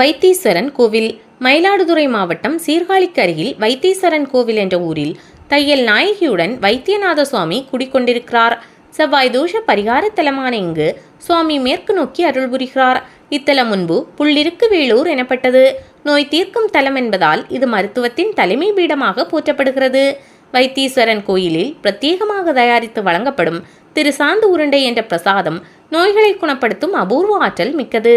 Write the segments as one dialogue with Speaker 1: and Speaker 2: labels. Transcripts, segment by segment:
Speaker 1: வைத்தீஸ்வரன் கோவில். மயிலாடுதுறை மாவட்டம் சீர்காழிக்கு அருகில் வைத்தீஸ்வரன் கோவில் என்ற ஊரில் தையல் நாயகியுடன் வைத்தியநாத சுவாமி குடிக்கொண்டிருக்கிறார். செவ்வாய் தோஷ பரிகார தலமான இங்கு சுவாமி மேற்கு நோக்கி அருள் புரிகிறார். இத்தலம் முன்பு புள்ளிருக்கு வேலூர் எனப்பட்டது. நோய் தீர்க்கும் தலம் என்பதால் இது மருத்துவத்தின் தலைமை பீடமாக போற்றப்படுகிறது. வைத்தீஸ்வரன் கோயிலில் பிரத்யேகமாக தயாரித்து வழங்கப்படும் திரு சாந்து உருண்டை என்ற பிரசாதம் நோய்களை குணப்படுத்தும் அபூர்வ ஆற்றல் மிக்கது.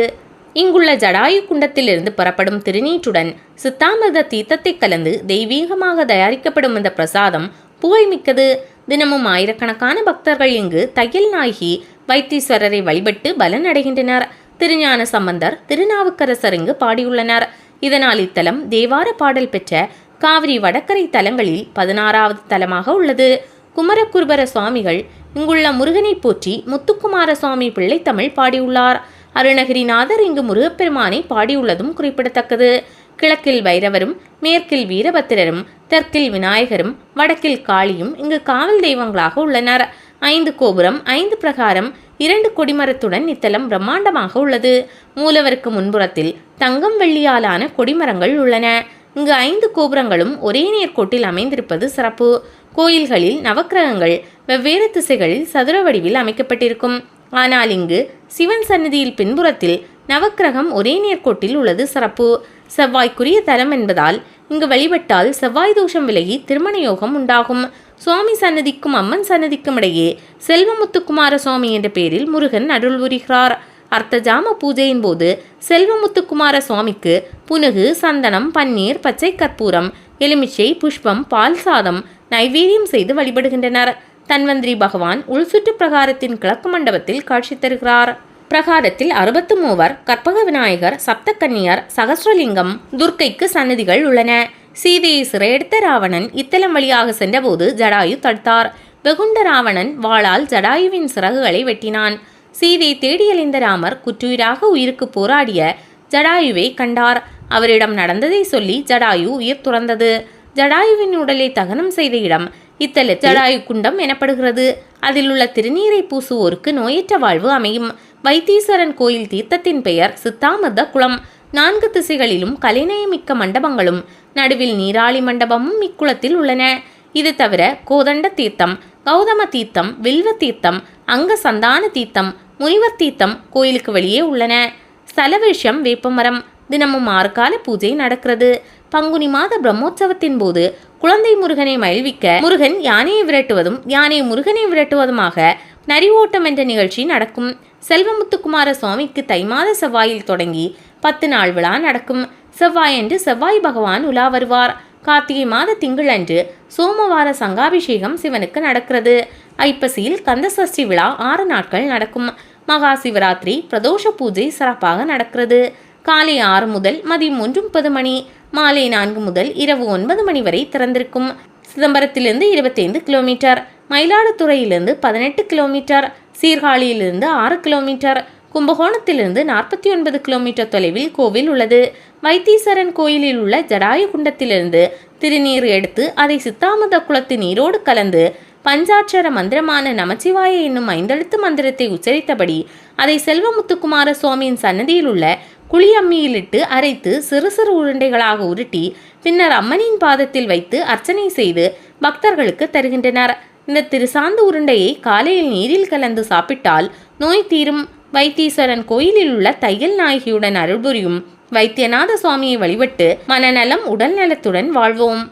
Speaker 1: இங்குள்ள ஜடாயு குண்டத்திலிருந்து புறப்படும் திருநீற்றுடன் சித்தாமிரத தீர்த்தத்தை கலந்து தெய்வீகமாக தயாரிக்கப்படும் இந்த பிரசாதம் புகழ்மிக்கது. தினமும் ஆயிரக்கணக்கான பக்தர்கள் இங்கு தையல் நாயகி வைத்தீஸ்வரரை வழிபட்டு பலன் அடைகின்றனர் திருஞான சம்பந்தர் திருநாவுக்கரசர் இங்கு பாடியுள்ளனர். இதனால் இத்தலம் தேவார பாடல் பெற்ற காவிரி வடகரை தலங்களில் பதினாறாவது தலமாக உள்ளது. குமரகுருபர சுவாமிகள் இங்குள்ள முருகனை போற்றி முத்துக்குமார சுவாமி பிள்ளைத்தமிழ் பாடியுள்ளார். அருணகிரிநாதர் இங்கு முருகப்பெருமானை பாடியுள்ளதும் குறிப்பிடத்தக்கது. கிழக்கில் பைரவரும் மேற்கில் வீரபத்திரரும் தெற்கில் விநாயகரும் வடக்கில் காளியும் இங்கு காவல் தெய்வங்களாக உள்ளனர். ஐந்து கோபுரம் ஐந்து பிரகாரம் இரண்டு கொடிமரத்துடன் இத்தலம் பிரம்மாண்டமாக உள்ளது. மூலவருக்கு முன்புறத்தில் தங்கம் வெள்ளியாலான கொடிமரங்கள் உள்ளன. இங்கு ஐந்து கோபுரங்களும் ஒரே நேர்கோட்டில் அமைந்திருப்பது சிறப்பு. கோயில்களில் நவக்கிரகங்கள் வெவ்வேறு திசைகளில் சதுர வடிவில் அமைக்கப்பட்டிருக்கும். ஆனால் இங்கு சிவன் சன்னதியில் பின்புறத்தில் நவக்கிரகம் ஒரே நேர்கோட்டில் உள்ளது சிறப்பு. செவ்வாய்க்குரிய தலம் என்பதால் இங்கு வழிபட்டால் செவ்வாய் தோஷம் விலகி திருமண யோகம் உண்டாகும். சுவாமி சன்னதிக்கும் அம்மன் சன்னதிக்கும் இடையே செல்வமுத்துக்குமார சுவாமி என்ற பெயரில் முருகன் அருள் புரிகிறார். அர்த்தஜாம பூஜையின் போது செல்வமுத்துக்குமார சுவாமிக்கு புனுகு சந்தனம் பன்னீர் பச்சை கற்பூரம் எலுமிச்சை புஷ்பம் பால் சாதம் நைவேரியம் செய்து வழிபடுகின்றனர். தன்வந்திரி பகவான் உள்சுற்று பிரகாரத்தின் கிழக்கு மண்டபத்தில் காட்சி தருகிறார். பிரகாரத்தில் அறுபத்து மூவர் கற்பக விநாயகர் சப்தக்கன்னியர் சகசிரலிங்கம் துர்க்கைக்கு சன்னதிகள் உள்ளன. சீதையை சிறையெடுத்த ராவணன் இத்தலம் வழியாக சென்றபோது ஜடாயு தடுத்தார். வெகுண்ட ராவணன் வாளால் ஜடாயுவின் சிறகுகளை வெட்டினான். சீதை தேடியலைந்த ராமர் குற்றுயிராக உயிருக்கு போராடிய ஜடாயுவை கண்டார். அவரிடம் நடந்ததை சொல்லி ஜடாயு உயிர் துறந்தது. ஜடாயுவின் உடலை தகனம் செய்த இடம் இத்தல ஜடாயு குண்டம் எனப்படுகிறது. அதில் உள்ள திருநீரை பூசுவோருக்கு நோயற்ற வாழ்வு அமையும். வைத்தீஸ்வரன் கோயில் தீர்த்தத்தின் பெயர் சித்தாமத குளம். நான்கு திசைகளிலும் கலைநயமிக்க மண்டபங்களும் நடுவில் நீராளி மண்டபமும் இக்குளத்தில் உள்ளன. இது தவிர கோதண்ட தீர்த்தம் கௌதம தீர்த்தம் வில்வ தீர்த்தம் அங்க சந்தான தீர்த்தம் முனிவர் தீர்த்தம் கோயிலுக்கு வெளியே உள்ளன. ஸ்தலவிஷம் வேப்பமரம். தினமும் ஆறுகால பூஜை நடக்கிறது. பங்குனி மாத பிரம்மோற்சவத்தின் போது குழந்தை முருகனை மகிழ்விக்க முருகன் யானையை விரட்டுவதும் யானை முருகனை விரட்டுவதுமாக நரிவோட்டம் என்ற நிகழ்ச்சி நடக்கும். செல்வமுத்துக்குமார சுவாமிக்கு தை மாத செவ்வாயில் தொடங்கி பத்து நாள் விழா நடக்கும். செவ்வாயன்று செவ்வாய் பகவான் உலா வருவார். கார்த்திகை மாத திங்களன்று சோமவார சங்காபிஷேகம் சிவனுக்கு நடக்கிறது. ஐப்பசியில் கந்தசஷ்டி விழா ஆறு நாட்கள் நடக்கும். மகா சிவராத்திரி பிரதோஷ பூஜை சிறப்பாக நடக்கிறது. காலை ஆறு முதல் மதியம் ஒன்று முப்பது மணி. மாலை நான்கு முதல் இரவு ஒன்பது மணி வரை திறந்திருக்கும். சிதம்பரத்திலிருந்து இருபத்தைந்து கிலோமீட்டர் மயிலாடுதுறையிலிருந்து பதினெட்டு கிலோமீட்டர் சீர்காழியிலிருந்து ஆறு கிலோமீட்டர் கும்பகோணத்திலிருந்து நாற்பத்தி ஒன்பது கிலோமீட்டர் தொலைவில் கோவில் உள்ளது. வைத்தீஸ்வரன் கோயிலில் உள்ள ஜடாயு குண்டத்திலிருந்து திருநீர் எடுத்து அதை சித்தாமத குளத்து நீரோடு கலந்து பஞ்சாட்சர மந்திரமான நமச்சிவாய என்னும் ஐந்தெழுத்து மந்திரத்தை உச்சரித்தபடி அதை செல்வமுத்துக்குமார சுவாமியின் சன்னதியில் உள்ள குழியம்மியிலிட்டு அரைத்து சிறு சிறு உருண்டைகளாக உருட்டி பின்னர் அம்மனின் பாதத்தில் வைத்து அர்ச்சனை செய்து பக்தர்களுக்கு தருகின்றனர். இந்த திருசாந்து உருண்டையை காலையில் நீரில் கலந்து சாப்பிட்டால் நோய் தீரும். வைத்தீஸ்வரன் கோயிலில் உள்ள தையல் நாயகியுடன் அருள்புரியும் வைத்தியநாத சுவாமியை வழிபட்டு மனநலம் உடல் நலத்துடன் வாழ்வோம்.